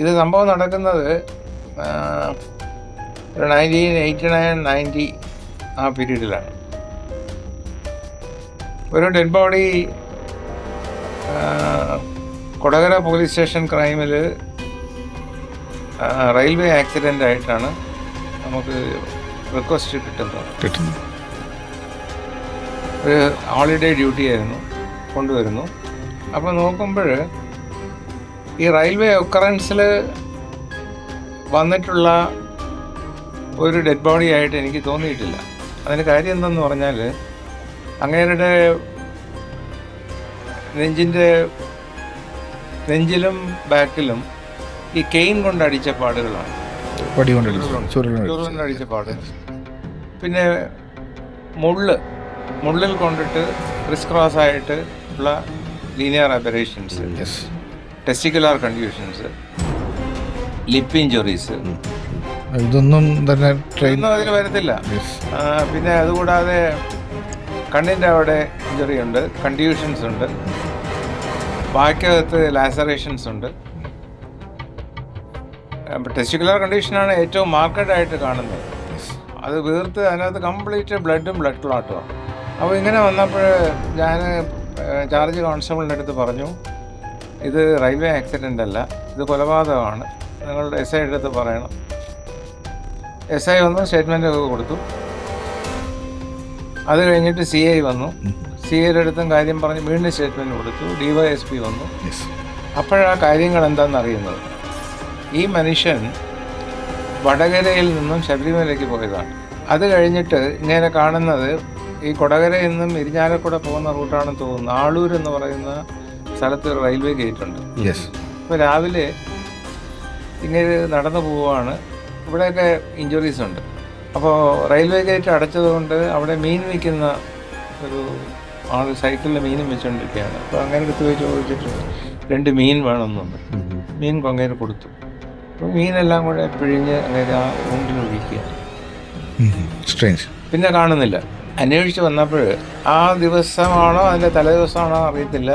ഇത് സംഭവം നടക്കുന്നത് നയന്റീൻ എയ്റ്റി നയൻ നയന്റി ആ പീരീഡിലാണ്. ഒരു dead body Kodakara police station ക്രൈമിൽ railway accident ആയിട്ടാണ് നമുക്ക് റിക്വസ്റ്റ് കിട്ടുന്നത്. കിട്ടുന്നു ഒരു ഹോളിഡേ ഡ്യൂട്ടി ആയിരുന്നു കൊണ്ടുവരുന്നു. അപ്പോൾ നോക്കുമ്പോൾ ഈ റെയിൽവേ ഒക്കറൻസിൽ വന്നിട്ടുള്ള ഒരു ഡെഡ് ബോഡി ആയിട്ട് എനിക്ക് തോന്നിയിട്ടില്ല. അതിന് കാര്യം എന്തെന്ന് പറഞ്ഞാൽ അങ്ങേരുടെ നെഞ്ചിന്റെ നെഞ്ചിലും ബാക്കിലും ഈ കെയിൻ കൊണ്ട് അടിച്ച പാടുകളാണ് അടിച്ച പാട്. പിന്നെ മുള്ള് മുള്ളിൽ കൊണ്ടിട്ട് ക്രിസ് ക്രോസ് ആയിട്ട് ഉള്ള linear aberrations yes testicular conditions lip injuries ഇതൊന്നും തന്നെ ട്രെയിൻ അതിന് വരത്തില്ല. പിന്നെ അതുകൂടാതെ കണ്ണിന്റെ അവിടെ ഇഞ്ചുറി ഉണ്ട് കൺഡ്യൂഷൻസ് ഉണ്ട് ബാക്കിയകത്ത് ലാസറേഷൻസ് ഉണ്ട്. ടെസ്റ്റിക്കുലർ കണ്ടീഷനാണ് ഏറ്റവും മാർക്കഡായിട്ട് കാണുന്നത്. അത് വീർത്ത് അതിനകത്ത് കംപ്ലീറ്റ് ബ്ലഡും ബ്ലഡ് ക്ലോട്ടുമാണ് അപ്പോൾ ഇങ്ങനെ വന്നപ്പോൾ ഞാൻ ചാർജ് കോൺസ്റ്റബിളിന്റെ അടുത്ത് പറഞ്ഞു ഇത് റെയിൽവേ ആക്സിഡന്റ് അല്ല ഇത് കൊലപാതകമാണ്. നിങ്ങളുടെ എസ് ഐ അടുത്ത് പറയണം. എസ് ഐ വന്ന് സ്റ്റേറ്റ്മെന്റൊക്കെ കൊടുത്തു. അത് കഴിഞ്ഞിട്ട് സി ഐ വന്നു. സി ഐയുടെ അടുത്തും കാര്യം പറഞ്ഞ് വീണ്ടും സ്റ്റേറ്റ്മെന്റ് കൊടുത്തു. ഡി വൈ എസ് പി വന്നു. അപ്പോഴാ കാര്യങ്ങൾ എന്താണെന്ന് അറിയുന്നത്? ഈ മനുഷ്യൻ വടകരയിൽ നിന്നും ശബരിമലയ്ക്ക് പോയതാണ്. അത് കഴിഞ്ഞിട്ട് ഇങ്ങനെ കാണുന്നത് ഈ കൊടകരയിൽ നിന്നും ഇരിഞ്ഞാലക്കുട പോകുന്ന റൂട്ടാണെന്ന് തോന്നുന്നു. ആളൂർ എന്ന് പറയുന്ന സ്ഥലത്ത് ഒരു റെയിൽവേ ഗേറ്റ് ഉണ്ട് യെസ് അപ്പോൾ രാവിലെ ഇങ്ങനെ നടന്നു പോവുകയാണ്. ഇവിടെയൊക്കെ ഇഞ്ചുറീസ് ഉണ്ട്. അപ്പോൾ റെയിൽവേ ഗേറ്റ് അടച്ചതുകൊണ്ട് അവിടെ മീൻ വിൽക്കുന്ന ഒരു ആൾ സൈക്കിളിൽ മീനും വെച്ചുകൊണ്ടിരിക്കുകയാണ് അപ്പോൾ അങ്ങനെ എടുത്ത് പോയി ചോദിച്ചിട്ട് രണ്ട് മീൻ വേണമെന്നുണ്ട്. മീൻ കൊങ്ങയിൽ കൊടുത്തു. അപ്പോൾ മീനെല്ലാം കൂടെ പിഴിഞ്ഞ് അങ്ങനെ ആ ഊണ്ടിൽ ഒഴിക്കുക. പിന്നെ കാണുന്നില്ല. അന്വേഷിച്ച് വന്നപ്പോൾ ആ ദിവസമാണോ അതിന്റെ തലേ ദിവസമാണോ അറിയത്തില്ല.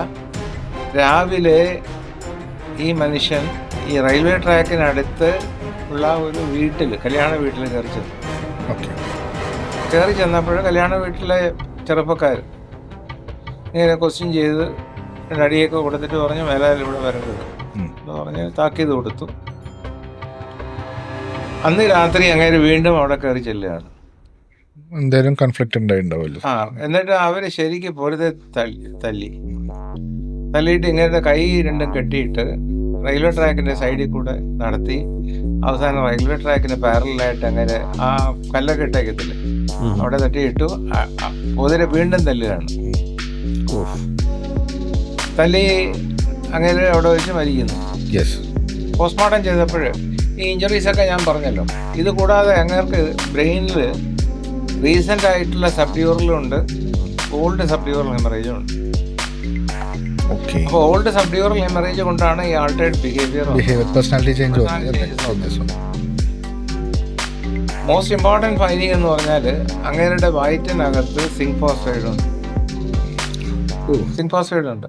രാവിലെ ഈ മനുഷ്യൻ ഈ റെയിൽവേ ട്രാക്കിനടുത്ത് ഉള്ള ഒരു വീട്ടിൽ കല്യാണ വീട്ടിൽ കയറി ചെന്നു. കയറി ചെന്നപ്പോൾ കല്യാണ വീട്ടിലെ ചെറുപ്പക്കാർ ഇങ്ങനെ ക്വസ്റ്റ്യൻ ചെയ്ത് അടിയൊക്കെ കൊടുത്തിട്ട് പറഞ്ഞു മേലാൽ ഇവിടെ വരരുത്. എന്ന് പറഞ്ഞ് താക്കീത് കൊടുത്തു. അന്ന് രാത്രി അങ്ങനെ വീണ്ടും അവിടെ കയറി ചെല്ലുകയാണ്. എന്തായാലും കൺഫ്ലിക്റ്റ് ഉണ്ടായിട്ടുണ്ടാവില്ല ആ എന്നിട്ട് അവർ ശരിക്കും പൊരുതെ തല്ലി. തല്ലി ഇങ്ങനത്തെ ഇങ്ങനെ കൈ രണ്ടും കെട്ടിയിട്ട് റെയിൽവേ ട്രാക്കിന്റെ സൈഡിൽ കൂടെ നടത്തി അവസാനം റെയിൽവേ ട്രാക്കിന് പാരലായിട്ട് അങ്ങനെ ആ കല്ലൊക്കെ ഇട്ടേക്കത്തില്ലേ? അവിടെ തട്ടിയിട്ടു ആ വീണ്ടും തല്ലുകയാണ്. തല്ലി അങ്ങനെ അവിടെ വെച്ച് മരിക്കുന്നു. യെസ് പോസ്റ്റ്മോർട്ടം ചെയ്തപ്പോൾ ഈ ഇഞ്ചുറീസ് ഒക്കെ ഞാൻ പറഞ്ഞല്ലോ. ഇത് കൂടാതെ അങ്ങേർക്ക് ബ്രെയിനിൽ റീസെന്റ് ആയിട്ടുള്ള സബ്ഡ്യൂറലുണ്ട് ഓൾഡ് സബ്ഡ്യൂറൽ ഹെമറേജും ഉണ്ട്. ഓക്കെ അപ്പോൾ ഓൾഡ് സബ്ഡ്യൂറൽ ഹെമറേജ് കൊണ്ടാണ് ഈ altered behaviour behaviour personality change most important finding എന്ന് പറഞ്ഞാൽ അങ്ങേരുടെ വയറ്റിനകത്ത് സിങ്ക് ഫോസ്ഫൈഡ് ഉണ്ട്. സിങ്ക് ഫോസ്ഫൈഡ് ഉണ്ട്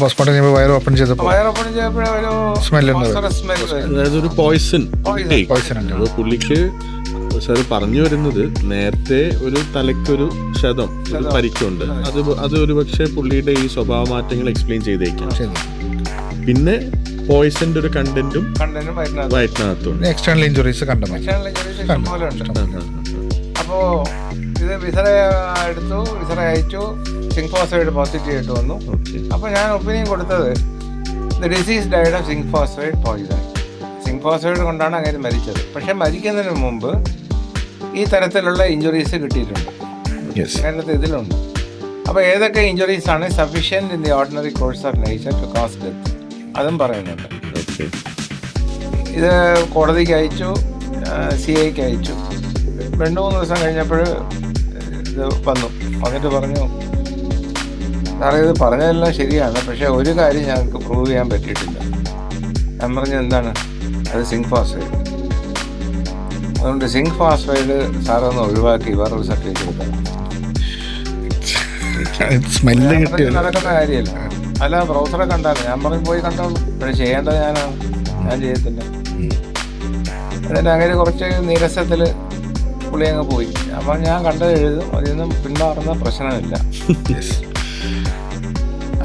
പോസ്റ്റ്മോർട്ടം വയർ ഓപ്പൺ ചെയ്തപ്പോൾ വയർ ഓപ്പൺ ഉണ്ട്. സ്മെൽ അതായത് ഒരു പോയിസൺ പോയിസൺ ഉണ്ട്. അപ്പോൾ പുള്ളിക്ക് അത് പറഞ്ഞു വരുന്നത് നേരത്തെ ഒരു തലയ്ക്കൊരു ക്ഷതം ഒരു പരിക്കുണ്ട്. അത് അത് ഒരു പക്ഷേ പുള്ളിയുടെ ഈ സ്വഭാവ മാറ്റങ്ങൾ എക്സ്പ്ലെയിൻ ചെയ്തേക്കാം. ചെയ്തു പിന്നെ പോയിസന്റെ ഒരു കണ്ടന്റും കണ്ടനും വയറ്റിനകത്ത്. വയറ്റിനകത്തുണ്ട്. എക്സ്റ്റേണൽ ഇഞ്ചുറീസ് അപ്പോ ഇത് വിസറ എടുത്തു വിസറ അയച്ചു സിങ്ക് ഫോസ്ഫൈഡ് പോസിറ്റീവ് ആയിട്ട് വന്നു അപ്പോൾ ഞാൻ ഒപ്പീനിയൻ കൊടുത്തത് the disease died of zinc phosphide poison zinc phosphide കൊണ്ടാണ് അങ്ങനെ മരിച്ചത്. പക്ഷെ മരിക്കുന്നതിന് മുമ്പ് ഈ തരത്തിലുള്ള ഇഞ്ചുറീസ് കിട്ടിയിട്ടുണ്ട്. കേരളത്തിൽ ഇതിലുണ്ട്. അപ്പോൾ ഏതൊക്കെ ഇഞ്ചുറീസ് ആണ് sufficient in the ordinary course of nature to cause death അതും പറയുന്നുണ്ട്. ഇത് കോടതിക്ക് അയച്ചു സി ഐക്ക് അയച്ചു. രണ്ട് മൂന്ന് ദിവസം കഴിഞ്ഞപ്പോൾ ഇത് വന്നു. വന്നിട്ട് പറഞ്ഞു സാറേ ഇത് പറഞ്ഞതെല്ലാം ശരിയാണ്. പക്ഷേ ഒരു കാര്യം ഞങ്ങൾക്ക് പ്രൂവ് ചെയ്യാൻ പറ്റിയിട്ടില്ല. ഞാൻ പറഞ്ഞു എന്താണ്? അത് സിംഗ് ഫാസ്ഫൈഡ് അതുകൊണ്ട് സിങ്ക് പാസ്വേഡ് സാറൊന്ന് ഒഴിവാക്കി വേറൊരു സർട്ടിഫിക്കറ്റ് സ്മെല്ല് നടക്കുന്ന കാര്യമല്ല. അല്ല ബ്രൗസറെ കണ്ടാലോ ഞാൻ പറഞ്ഞു പോയി കണ്ടോളൂ പിന്നെ ചെയ്യേണ്ടത് ഞാനാണ് ഞാൻ ചെയ്യത്തില്ല. എന്നിട്ട് അങ്ങനെ കുറച്ച് നീരസത്തിൽ പുള്ളി അങ്ങ് പോയി. അപ്പം ഞാൻ കണ്ടത് എഴുതും. അതിൽ നിന്നും പിന്മാറുന്ന പ്രശ്നമില്ല.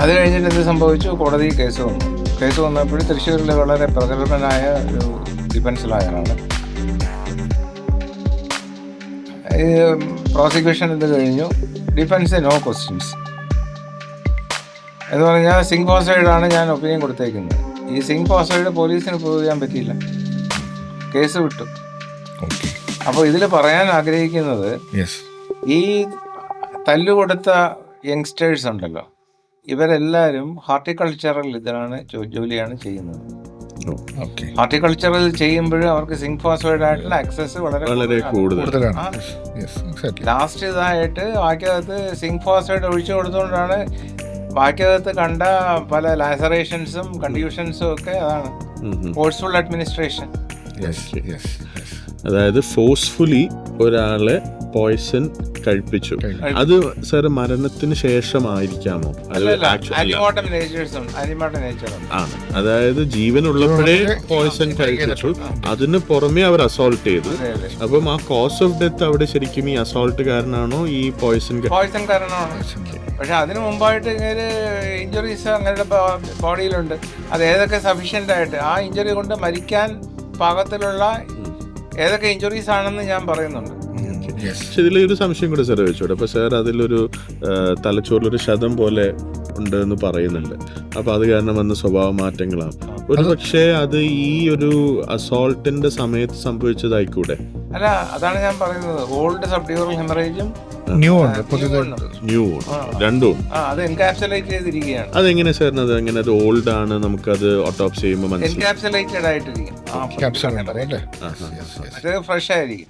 അത് കഴിഞ്ഞിട്ട് എന്ത് സംഭവിച്ചു? കോടതി കേസ് വന്നു. കേസ് വന്നപ്പോൾ തൃശ്ശൂരിൽ വളരെ പ്രഗത്ഭനായ ഒരു ഡിഫൻസ് ലോയറാണ് പ്രോസിക്യൂഷൻ ഇത് കഴിഞ്ഞു. ഡിഫൻസ് നോ ക്വസ്റ്റ്യൻസ് എന്ന് പറഞ്ഞാൽ സിംഗ് ഫോസൈഡാണ് ഞാൻ ഒപ്പീനിയൻ കൊടുത്തേക്കുന്നത്. ഈ സിംഗ് ഫോസൈഡ് പോലീസിന് പ്രൂവ് ചെയ്യാൻ പറ്റിയില്ല. കേസ് വിട്ടു. അപ്പോൾ ഇതിൽ പറയാൻ ആഗ്രഹിക്കുന്നത് ഈ തല്ലുകൊടുത്ത യങ്സ്റ്റേഴ്സ് ഉണ്ടല്ലോ ഇവരെല്ലാവരും ഹാർട്ടിക്കൾച്ചറൽ ഇതിലാണ് ജോലിയാണ് ചെയ്യുന്നത്. ഹാർട്ടിക്കൾച്ചറൽ ചെയ്യുമ്പോഴും അവർക്ക് സിങ്ക് ഫോസ്ഫൈഡ് ആയിട്ടുള്ള ആക്സസ് വളരെ വളരെ കൂടുതലാണ്. ലാസ്റ്റ് ഇതായിട്ട് ബാക്കിയകത്ത് സിങ്ക് ഫോസ്ഫൈഡ് ഒഴിച്ചു കൊടുത്തുകൊണ്ടാണ് ബാക്കിയകത്ത് കണ്ട പല ലാസറേഷൻസും കൺഫ്യൂഷൻസും ഒക്കെ അതാണ്. Forceful administration yes yes yes അതായത് ഫോഴ്സ്ഫുള്ളി ഒരാളെ പോയ്സൺ കഴിപ്പിച്ചു. അത് സാർ മരണത്തിന് ശേഷമായിരിക്കാമോ? ആണ് അതായത് ജീവനുള്ളപ്പോഴേ പോയിസൺ കഴിപ്പിച്ചു അതിന് പുറമെ അവർ അസോൾട്ട് ചെയ്തു. അപ്പം ആ കോസ് ഓഫ് ഡെത്ത് അവിടെ ശരിക്കും ഈ അസോൾട്ട് കാരണമാണോ ഈ പോയിസൺ പോയിസൺ കാരണമാണ് പക്ഷെ അതിനു മുമ്പായിട്ട് ഇങ്ങനെ ഇഞ്ചുറീസ് അങ്ങനെ ബോഡിയിലുണ്ട് അത് ഏതൊക്കെ സഫീഷ്യന്റ് ആയിട്ട്? ആ ഇഞ്ചുറി കൊണ്ട് മരിക്കാൻ പാകത്തിലുള്ള ഏതൊക്കെ ഇഞ്ചുറീസ് ആണെന്ന് ഞാൻ പറയുന്നുണ്ട്. പക്ഷെ ഇതിൽ ഒരു സംശയം കൂടെ സാർ വെച്ചോട്ടെ അപ്പൊ സാർ അതിലൊരു തലച്ചോറിലൊരു ശതം പോലെ ഉണ്ട് എന്ന് പറയുന്നുണ്ട്. അപ്പൊ അത് കാരണം വന്ന സ്വഭാവ മാറ്റങ്ങളാണ്. ഒരു പക്ഷേ അത് ഈ ഒരു അസോൾട്ടിന്റെ സമയത്ത് സംഭവിച്ചതായിക്കൂടെ? അല്ല അതാണ് ഞാൻ പറയുന്നത്. ഓൾഡ് സബ്ഡ്യൂറൽ ഹെമറേജും ന്യൂ ന്യൂ രണ്ടും ആ അത് എൻകാപ്സുലേറ്റ് ചെയ്തിരിക്കുകയാണ്. അതെങ്ങനെ സാറിന് അത് എങ്ങനെ അത് ഓൾഡ് ആണ് നമുക്ക് അത് ഓട്ടോപ്സി ചെയ്യുമ്പോൾ യെസ് ഫ്രഷ് ആയിരിക്കും.